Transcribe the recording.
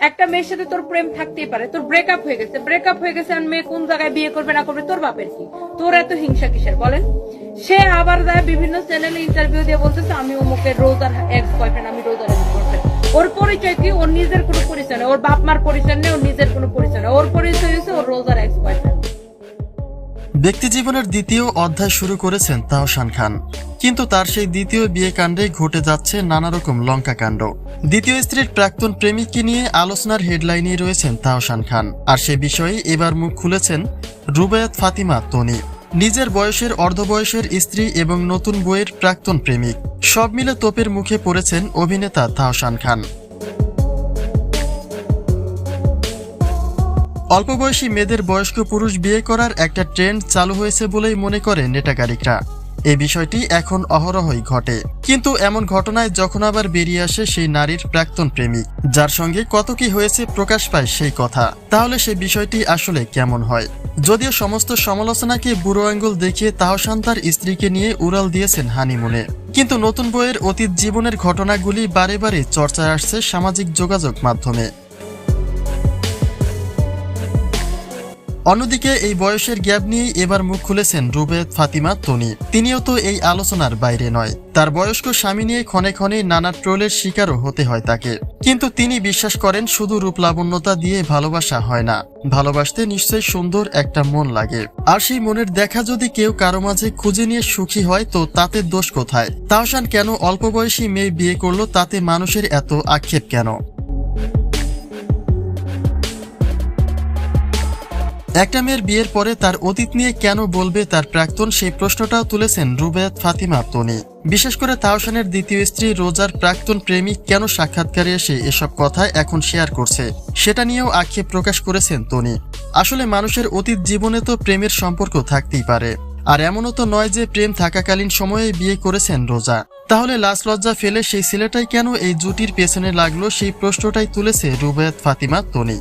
একটা মেয়ের সাথে তোর প্রেম থাকতেই পারে, তোর ব্রেকআপ হয়ে গেছে ব্রেকআপ হয়ে গেছে আর মেয়ে কোন জায়গায় বিয়ে করবে না করবে, তোর বাপের কি? তোর এত হিংসা কিসের বলেন? সে আবার যায় বিভিন্ন চ্যানেলে ইন্টারভিউ দিয়ে বলতেছে, আমি অমুকের রোজার এক্স বয়ফ্রেন্ড আমি রোজার এক্স বয়ফ্রেন্ড ওর পরিচয় কি? ওর নিজের কোনো পরিচয় নেই, ওর বাপ মার পরিচয় নেই, ওর নিজের কোনো পরিচয় নেই। ওর পরিচয় ব্যক্তিজীবনের দ্বিতীয় অধ্যায় শুরু করেছেন তাহসান খান। কিন্তু তার সেই দ্বিতীয় বিয়ে কাণ্ডে ঘটে যাচ্ছে নানা রকম লঙ্কা কাণ্ড। দ্বিতীয় স্ত্রীর প্রাক্তন প্রেমিককে নিয়ে আলোচনার হেডলাইনে রয়েছেন তাহসান খান। আর সে বিষয়ে এবার মুখ খুলেছেন রুবায়াত ফাতিমা তনি। নিজের বয়সের অর্ধবয়সের স্ত্রী এবং নতুন বইয়ের প্রাক্তন প্রেমিক। সব মিলে তোপের মুখে পড়েছেন অভিনেতা তাহসান খান। অল্প বয়সী মেয়েদের বয়স্ক পুরুষ বিয়ে করার একটা ট্রেন্ড চালু হয়েছে বলেই মনে করে নেটাকারিকরা এই বিষয়টি এখন অহরহই ঘটে। কিন্তু এমন ঘটনায় যখন আবার বেরিয়ে আসে সেই নারীর প্রাক্তন প্রেমিক, যার সঙ্গে কত কি হয়েছে প্রকাশ পায় সেই কথা। তাহলে সেই বিষয়টি আসলে কেমন হয়? যদিও সমস্ত সমালোচনাকে বুড়ো আঙ্গুল দেখিয়ে তাহসান তার স্ত্রীকে নিয়ে উড়াল দিয়েছেন হানিমুনে। কিন্তু নতুন বইয়ের অতীত জীবনের ঘটনাগুলি বারে বারে চর্চায় আসছে সামাজিক যোগাযোগ মাধ্যমে। অন্যদিকে এই বয়সের গ্যাপ নিয়েই এবার মুখ খুলেছেন রুবেদ, ফাতিমা, তনি। তিনিও তো এই আলোচনার বাইরে নয়। তার বয়স্ক স্বামী নিয়ে ক্ষণে ক্ষণে নানা ট্রোলের শিকারও হতে হয় তাকে। কিন্তু তিনি বিশ্বাস করেন শুধু রূপলাবণ্যতা দিয়ে ভালোবাসা হয় না। ভালোবাসতে নিশ্চয়ই সুন্দর একটা মন লাগে। আর সেই মনের দেখা যদি কেউ কারও মাঝে খুঁজে নিয়ে সুখী হয়, তো তাতে দোষ কোথায়? তাহসান কেন অল্প বয়সী মেয়ে বিয়ে করল, তাতে মানুষের এত আক্ষেপ কেন? একটা মেয়ের বিয়ের পরে তার অতীত নিয়ে কেন বলবে তার প্রাক্তন সেই প্রশ্নটাও তুলেছেন রুবেয়াত ফাতিমা তনি বিশেষ করে তাওসানের দ্বিতীয় স্ত্রী রোজার প্রাক্তন প্রেমিক কেন সাক্ষাৎকারে এসে এসব কথা এখন শেয়ার করছে, সেটা নিয়েও আক্ষেপ প্রকাশ করেছেন তনি। আসলে মানুষের অতীত জীবনে তো প্রেমের সম্পর্ক থাকতেই পারে, আর এমনও তো নয় যে প্রেম থাকাকালীন সময়ে বিয়ে করেছেন রোজা। তাহলে লাশ লজ্জা ফেলে সেই ছেলেটাই কেন এই জুটির পেছনে লাগল সেই প্রশ্নটাই তুলেছে রুবেয়াত ফাতিমা তনি